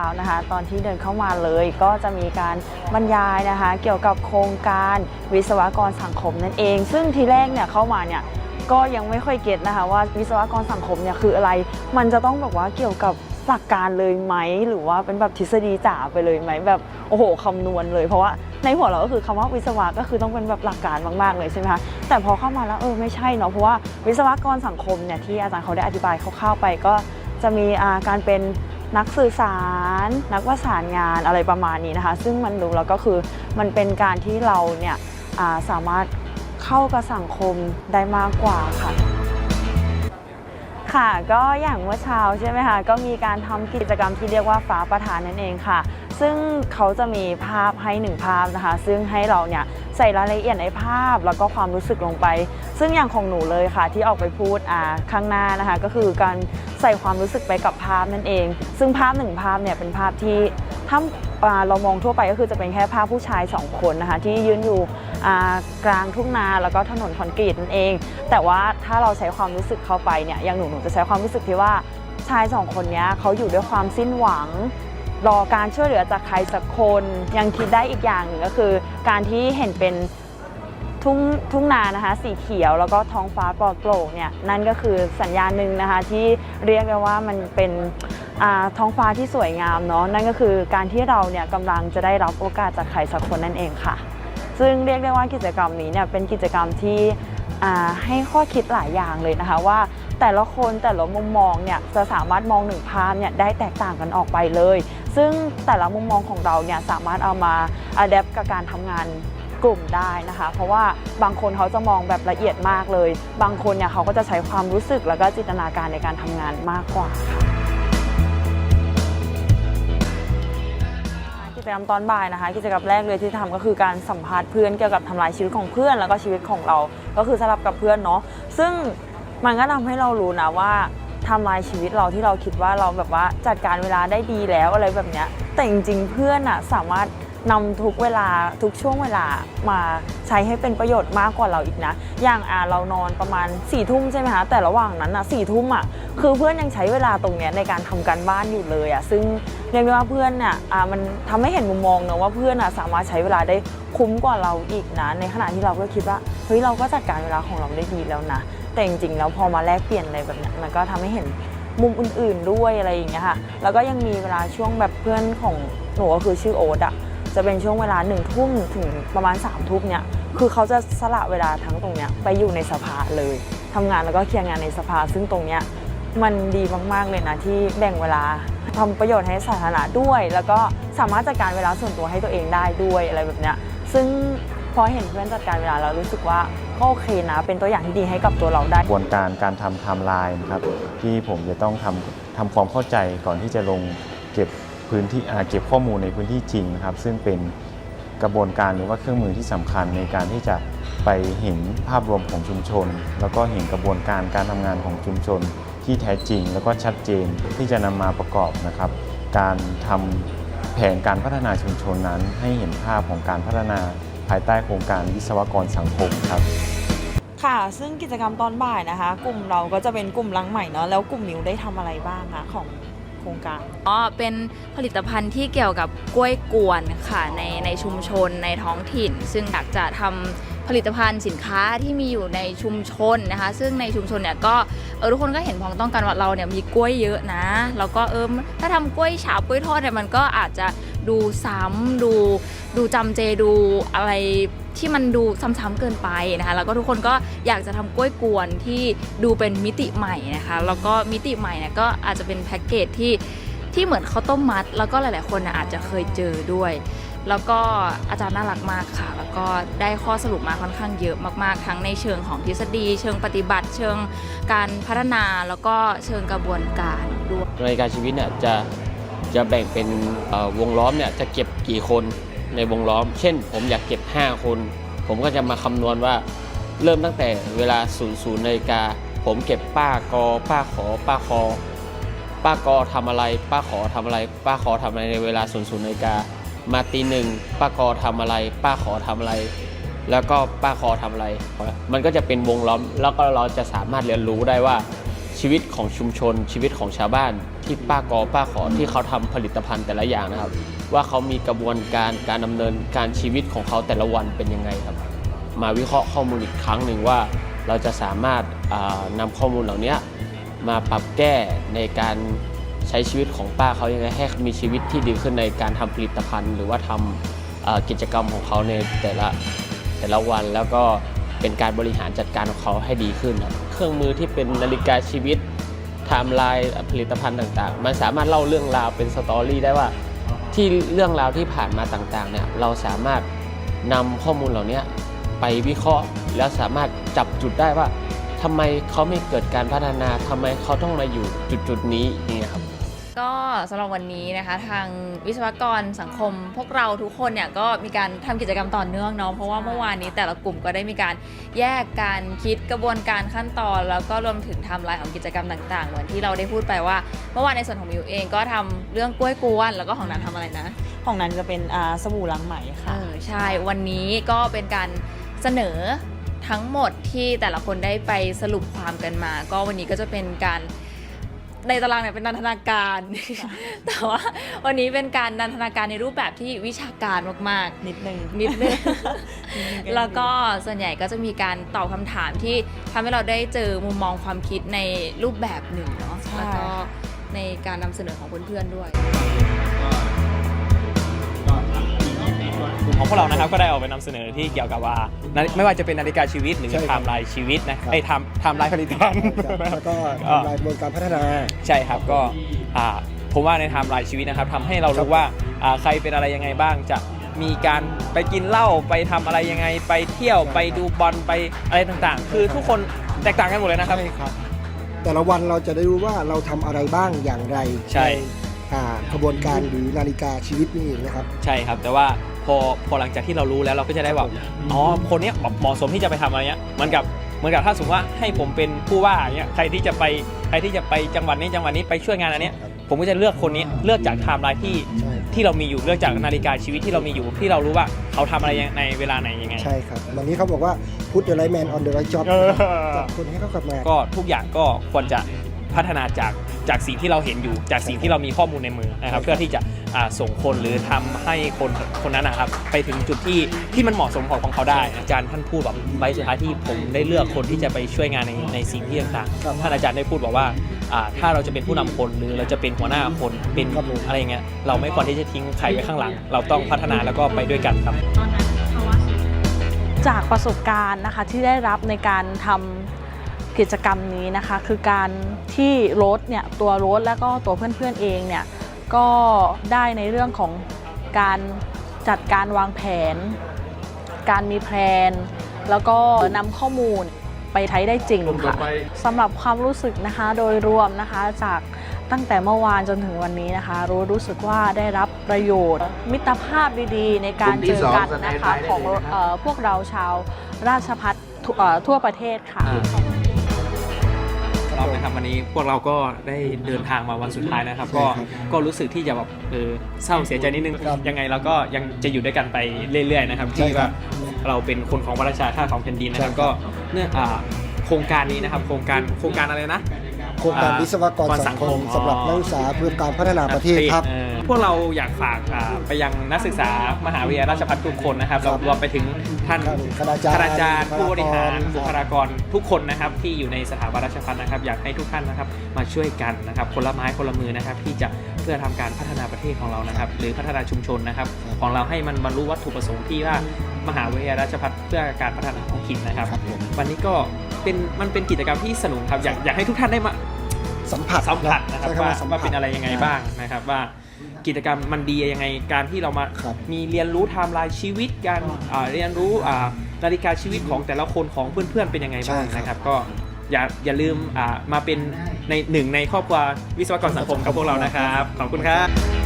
ช้านะคะ ตอนที่เดินเข้ามาเลยก็จะมีการบรรยายนะคะ เกี่ยวกับโครงการวิศวกรสังคมนั่นเอง ซึ่งทีแรกเนี่ยเข้ามาเนี่ยก็ยังไม่ค่อยเก็ตนะคะว่าวิศวกรสังคมเนี่ยคืออะไร มันจะต้องแบบว่าเกี่ยวกับหลักการเลยไหมหรือว่าเป็นแบบทฤษฎีจ๋าไปเลยไหมแบบโอ้โหคำนวณเลยเพราะว่าในหัวเราก็คือคำว่าวิศวะก็คือต้องเป็นแบบหลักการมาก ๆ เลยใช่ไหมคะแต่พอเข้ามาแล้วเออไม่ใช่เนาะเพราะว่าวิศวกรสังคมเนี่ยที่อาจารย์เขาได้อธิบายคร่าวๆไปก็จะมีการเป็น นักสื่อสาร นักประสานงานอะไรประมาณนี้นะคะ ซึ่งมันดูแล้วก็คือมันเป็นการที่เราเนี่ยาสามารถเข้ากับสังคมได้มากกว่าค่ะค่ะก็อย่างเมื่อเช้าใช่ไหมคะก็มีการทำกิจกรรมที่เรียกว่าฟ้าประธานนั่นเองค่ะ ซึ่งเขาจะมีภาพให้หนึ่งภาพนะคะ ซึ่งให้เราเนี่ย ใส่รายละเอียดในภาพแล้วก็ความรู้สึกลงไป ซึ่งอย่างของหนูเลยค่ะ ที่ออกไปพูดอ่าข้างหน้านะคะ ก็คือการใส่ความรู้สึกไปกับภาพนั่นเอง ซึ่งภาพหนึ่งภาพเนี่ยเป็นภาพที่ถ้าเรามองทั่วไปก็คือจะเป็นแค่ภาพผู้ชายสองคนนะคะที่ยืนอยู่กลางทุ่งนาแล้วก็ถนนคอนกรีตนั่นเอง แต่ว่าถ้าเราใช้ความรู้สึกเข้าไปเนี่ยอย่างหนูหนูจะใช้ความรู้สึกที่ว่าชายสองคนเนี้ยเขาอยู่ด้วยความสิ้นหวัง รอการช่วยเหลือจากใครสักคน ยังคิดได้อีกอย่างหนึ่งก็คือ การที่เห็นเป็นทุ่งทุ่งนานะคะสีเขียวแล้วก็ท้องฟ้าปลอดโปร่งเนี่ยนั่นก็คือสัญญาณหนึ่งนะคะที่เรียกได้ว่ามันเป็นท้องฟ้าที่สวยงามเนาะนั่นก็คือการที่เราเนี่ยกำลังจะได้รับโอกาสจากใครสักคนนั่นเองค่ะ ซึ่งเรียกได้ว่ากิจกรรมนี้เนี่ยเป็นกิจกรรมที่ให้ข้อคิดหลายอย่างเลยนะคะว่าแต่ละคนแต่ละมุมมองเนี่ยจะสามารถมองหนึ่งภาพเนี่ยได้แตกต่างกันออกไปเลย ซึ่งแต่ละมุมมองของเราเนี่ยสามารถเอามาอัดแอปกับการทำงานกลุ่มได้นะคะ เพราะว่าบางคนเขาจะมองแบบละเอียดมากเลย บางคนเนี่ยเขาก็จะใช้ความรู้สึกแล้วก็จินตนาการในการทำงานมากกว่าค่ะกิจกรรมตอนบ่ายนะคะ กิจกรรมแรกเลยที่ทำก็คือการสัมภาษณ์เพื่อนเกี่ยวกับทำลายชีวิตของเพื่อน แล้วก็ชีวิตของเรา ก็คือสลับกับเพื่อนเนาะซึ่งมันก็ทำให้เรารู้นะว่า ทำลายชีวิตเราที่เราคิดว่าเราแบบว่าจัดการเวลาได้ดีแล้วอะไรแบบเนี้ยแต่จริงๆเพื่อนอะสามารถนำทุกเวลาทุกช่วงเวลามาใช้ให้เป็นประโยชน์มากกว่าเราอีกนะ อย่างอ่าเรานอนประมาณ4ี่ทุ่มใช่ไหมคะแต่ระหว่างนั้นอะสี่ทุ่มอะคือเพื่อนยังใช้เวลาตรงเนี้ยในการทำการบ้านอยู่เลยอะซึ่งเรียกได้ว่าเพื่อนเนี่ยอ่ามันทำให้เห็นมุมมองเนอะว่าเพื่อนอะสามารถใช้เวลาได้คุ้มกว่าเราอีกนะ ในขณะที่เราก็คิดว่าเฮ้ยเราก็จัดการเวลาของเราได้ดีแล้วนะ แต่จริงๆแล้วพอมาแลกเปลี่ยนอะไรแบบเนี้ยมันก็ทำให้เห็นมุมอื่นๆด้วยอะไรอย่างเงี้ยค่ะ แล้วก็ยังมีเวลาช่วงแบบเพื่อนของหนูก็คือชื่อโอ๊ตอะจะเป็นช่วงเวลาหนึ่งทุ่มถึงประมาณ3ามทุ่มเนี่ย คือเขาจะสละเวลาทั้งตรงเนี้ยไปอยู่ในสภาเลยทำงานแล้วก็เคลียร์งานในสภา ซึ่งตรงเนี้ยมันดีมากๆเลยนะที่แบ่งเวลาทำประโยชน์ให้สาธารณะด้วย แล้วก็สามารถจัดการเวลาส่วนตัวให้ตัวเองได้ด้วยอะไรแบบเนี้ย ซึ่ง พอเห็นเพื่อนจัดการเวลาแล้วรู้สึกว่าก็โอเคนะ เป็นตัวอย่างที่ดีให้กับตัวเราได้ กระบวนการการทำไทม์ไลน์นะครับที่ผมจะต้องทำทำความเข้าใจก่อนที่จะลงเก็บพื้นที่อ่าเก็บข้อมูลในพื้นที่จริงนะครับ ซึ่งเป็นกระบวนการหรือว่าเครื่องมือที่สำคัญในการที่จะไปเห็นภาพรวมของชุมชน แล้วก็เห็นกระบวนการการทำงานของชุมชน ที่แท้จริง แล้วก็ชัดเจนที่จะนำมาประกอบนะครับ การทำแผนการพัฒนาชุมชนนั้นให้เห็นภาพของการพัฒนา ภายใต้โครงการวิศวกรสังคมครับค่ะ ซึ่งกิจกรรมตอนบ่ายนะคะ กลุ่มเราก็จะเป็นกลุ่มลังใหม่เนาะ แล้วกลุ่มมิวได้ทำอะไรบ้างคะของโครงการ อ๋อ เป็นผลิตภัณฑ์ที่เกี่ยวกับกล้วยกวนค่ะในในชุมชนในท้องถิ่น ซึ่งอยากจะทำผลิตภัณฑ์สินค้าที่มีอยู่ในชุมชนนะคะ ซึ่งในชุมชนเนี่ยก็เออทุกคนก็เห็นพ้องต้องกันว่าเราเนี่ยมีกล้วยเยอะนะ แล้วก็เออถ้าทำกล้วยฉาบกล้วยทอดเนี่ยมันก็อาจจะ ดูซ้ำดูดูจำเจดูอะไรที่มันดูซ้ำๆเกินไปนะคะแล้วก็ทุกคนก็อยากจะทำกล้วยกวนที่ดูเป็นมิติใหม่นะคะแล้วก็มิติใหม่เนี่ยก็อาจจะเป็นแพ็กเกจที่ที่เหมือนข้าวต้มมัด แล้วก็หลายๆคนอาจจะเคยเจอด้วย แล้วก็อาจารย์น่ารักมากค่ะ แล้วก็ได้ข้อสรุปมาค่อนข้างเยอะมากๆ ทั้งในเชิงของทฤษฎี เชิงปฏิบัติ เชิงการพัฒนาแล้วก็เชิงกระบวนการด้วยรายการชีวิตเนี่ยจะ จะแบ่งเป็นวงล้อมเนี่ยจะเก็บกี่คนในวงล้อม เช่น ผมอยากเก็บ 5 คน ผมก็จะมาคำนวณว่าเริ่มตั้งแต่เวลา 00นาฬิกา ผมเก็บป้ากอ ป้าขอ ป้าคอ ป้ากอทำอะไร ป้าขอทำอะไร ป้าขอทำอะไรในเวลา 00นาฬิกา มาตีหนึ่งป้ากอทำอะไร ป้าขอทำอะไร แล้วก็ป้าคอทำอะไร มันก็จะเป็นวงล้อม แล้วก็เราจะสามารถเรียนรู้ได้ว่า ชีวิตของชุมชน ชีวิตของชาวบ้านที่ป้ากอป้าขอที่เขาทำผลิตภัณฑ์แต่ละอย่างนะครับ ว่าเขามีกระบวนการการดำเนินการชีวิตของเขาแต่ละวันเป็นยังไงครับ มาวิเคราะห์ข้อมูลอีกครั้งหนึ่งว่า เราจะสามารถอ่านำข้อมูลเหล่านี้มาปรับแก้ในการใช้ชีวิตของป้าเขายังไงให้มีชีวิตที่ดีขึ้นในการทำผลิตภัณฑ์ หรือว่าทำอ่ากิจกรรมของเขาในแต่ละแต่ละวันแล้วก็ เป็นการบริหารจัดการของเขาให้ดีขึ้นครับเครื่องมือที่เป็นนาฬิกาชีวิตไทม์ไลน์ผลิตภัณฑ์ต่างๆ มันสามารถเล่าเรื่องราวเป็นสตอรี่ได้ว่าที่เรื่องราวที่ผ่านมาต่างๆเนี่ยเราสามารถนำข้อมูลเหล่านี้ไปวิเคราะห์ แล้วสามารถจับจุดได้ว่าทำไมเขาไม่เกิดการพัฒนาทำไมเขาต้องมาอยู่จุดๆนี้อย่างเงี้ยครับ ก็สำหรับวันนี้นะคะ ทางวิศวกรสังคม พวกเราทุกคนเนี่ยก็มีการทำกิจกรรมต่อเนื่องเนาะเพราะว่าเมื่อวานนี้แต่ละกลุ่มก็ได้มีการแยกการคิดกระบวนการขั้นตอน แล้วก็รวมถึงไทำลายของกิจกรรมต่างๆ เหมือนที่เราได้พูดไปว่าเมื่อวานในส่วนของมิวเองก็ทำเรื่องกล้วยกวนแล้วก็ของนันทำอะไรนะ ของนั้นจะเป็นอ่าสบู่ล้างไหมเอค่ะอใช่วันนี้ก็เป็นการเสนอทั้งหมดที่แต่ละคนได้ไปสรุปความกันมา ก็วันนี้ก็จะเป็นการ ในตารางเนี่ยเป็นนันทนาการ แต่ว่าวันนี้เป็นการนันทนาการในรูปแบบที่วิชาการมากนิดนึง ๆ นิดนึง แล้วก็ส่วนใหญ่ก็จะมีการตอบคำถามที่ทำให้เราได้เจอมุมมองความคิดในรูปแบบหนึ่งเนาะ ใช่ แล้วก็ในการนำเสนอของเพื่อนๆด้วย ของพวกเรานะครับก็ได้ออกไปนำเสนอที่เกี่ยวกับว่านาไม่ว่าจะเป็นนาฬิกาชีวิตหรือใช่ไทครับม์ไลน์ชีวิตนะครับไอ้ไทม์ไทม์ไลน์ผลิตภัณฑ์ครับแล้วก็ก็ทำลายกระบวนการพัฒนา ใช่ครับก็อ่าผมว่าในไทม์ไลน์ชีวิตนะครับทำให้เรารู้ว่าอ่าใครเป็นอะไรยังไงบ้างจะมีการไปกินเหล้าไปทำอะไรยังไง ไปเที่ยวไปดูบอลไปอะไรต่างๆ คือทุกคนแตกต่างกันหมดเลยนะครับ ใช่ครับ แต่ละวันเราจะได้รู้ว่าเราทำอะไรบ้างอย่างไรใช่อ่ากระบวนการหรือนาฬิกาชีวิตนี่เองนะครับ ใช่ครับ แต่ว่า พอพอหลังจากที่เรารู้แล้วเราก็จะได้แบบอ๋อคนเนี้ยเหมาะสมที่จะไปทำอะไรเนี้ยเหมือนกับเหมือนกับถ้าสมมติว่าให้ผมเป็นผู้ว่าอย่างเงี้ยใครที่จะไปใครที่จะไปจังหวัดนี้จังหวัดนี้ไปช่วยงานอันเนี้ยครับผมก็จะเลือกคนนี้เลือกจากไทม์ไลน์ที่ใช่ ที่เรามีอยู่เลือกจากนาฬิกาชีวิตที่เรามีอยู่ที่เรารู้ว่าเขาทำอะไรในเวลาไหนยังไง ใช่ครับ วันนี้เขาบอกว่า put the right man on the right job เออจับคนให้เข้ากับงานก็ทุกอย่างก็ควรจะ พัฒนาจากจากสิ่งที่เราเห็นอยู่ จากสิ่งที่เรามีข้อมูลในมือนะครับใช่ครับเพื่อที่จะอ่าส่งคนหรือทำให้คนคนนั้นนะครับ ไปถึงจุดที่ที่มันเหมาะสมของของเขาได้ อาจารย์ท่านพูดแบบใบสุดท้ายที่ผมได้เลือกคนที่จะไปช่วยงานในในสิ่งที่ต่างครับๆท่านอาจารย์ได้พูดบอกว่าอ่าถ้าเราจะเป็นผู้นำคนหรือเราจะเป็นหัวหน้าคนเป็นครับผมอะไรเงี้ยเราไม่ควรที่จะทิ้งใครไว้ข้างหลัง เราต้องพัฒนาแล้วก็ไปด้วยกันครับจากประสบการณ์นะคะที่ได้รับในการทำ กิจกรรมนี้นะคะ คือการที่รถเนี่ยตัวรถแล้วก็ตัวเพื่อนๆเองเนี่ยก็ได้ในเรื่องของการจัดการวางแผน การมีแพลน แล้วก็นำข้อมูลไปใช้ได้จริงค่ะสำหรับความรู้สึกนะคะโดยรวมนะคะจากตั้งแต่เมื่อวานจนถึงวันนี้นะคะ รู้รู้สึกว่าได้รับประโยชน์ มิตรภาพดีๆ ในการเจอกันนะคะของเอ่อพวกเราชาวราชพัฒทั่วเอ่อทั่วประเทศค่ะ เรานะครับวันนี้พวกเราก็ได้เดินทางมาวันสุดท้ายนะครับ ก็ใช่ครับก็รู้สึกที่จะแบบเออเศร้าเสียใจนิดนึงครับยังไงเราก็ยังจะอยู่ด้วยกันไปเรื่อย ๆ นะครับใช่ที่ครัว่าบเราเป็นคนของประชาชาติของแผ่นดินนะครับใช่ครับ ก็เนื่องอ่าโครงการนี้นะครับ โครงการโครงการอะไรนะ โครงการอ่าวิศวกรสังคมสำหรับนักศึกษาเพื่อการพัฒนาประเทศครับออพ วกเราอยากฝากอ่าไปยังนักศึกษามหาวิทยาลัยราชภัฏทุกคนนะครับครับรวมไปถึงท่านคณาจารย์คณาจารย์ผู้บริหารบุบุคคลาลากกรรทุกคนนะครับ ที่อยู่ในสถาบันราชภัฏนะครับ อยากให้ทุกท่านนะครับมาช่วยกันนะครับ คนละไม้คนละมือนะครับ ที่จะเพื่อทำการพัฒนาประเทศของเรานะครับ หรือพัฒนาชุมชนนะครับครับ ของเราให้มันบรรลุวัตถุประสงค์ที่ว่ามหาวิทยาลัยราชภัฏเพื่อการพัฒนาท้องถิ่นนะครับ ครับผมวันนี้ก็เป็นมันเป็นกิจกรรมที่สนุกครับอยากอยากให้ทุกท่านได้มา สัมผัสสัมผัสนะครับใช้ว่าสัมผัว่าสเป็นอะไรยังไงบ้างนะครับว่า กิจกรรมมันดียังไงการที่เรามาครับมีเรียนรู้ไทม์ไลน์ชีวิตการอ่าเรียนรู้อ่านาฬิกาชีวิตของแต่ละคนของเพื่อนๆเป็นยังไงบ้างใช่ครับนะครับ ก็อย่าอย่าลืมอ่ามาเป็นในหนึ่งในครอบครัววิศวกรสังคมกับพวกเรานะครับ ขอบคุณครับ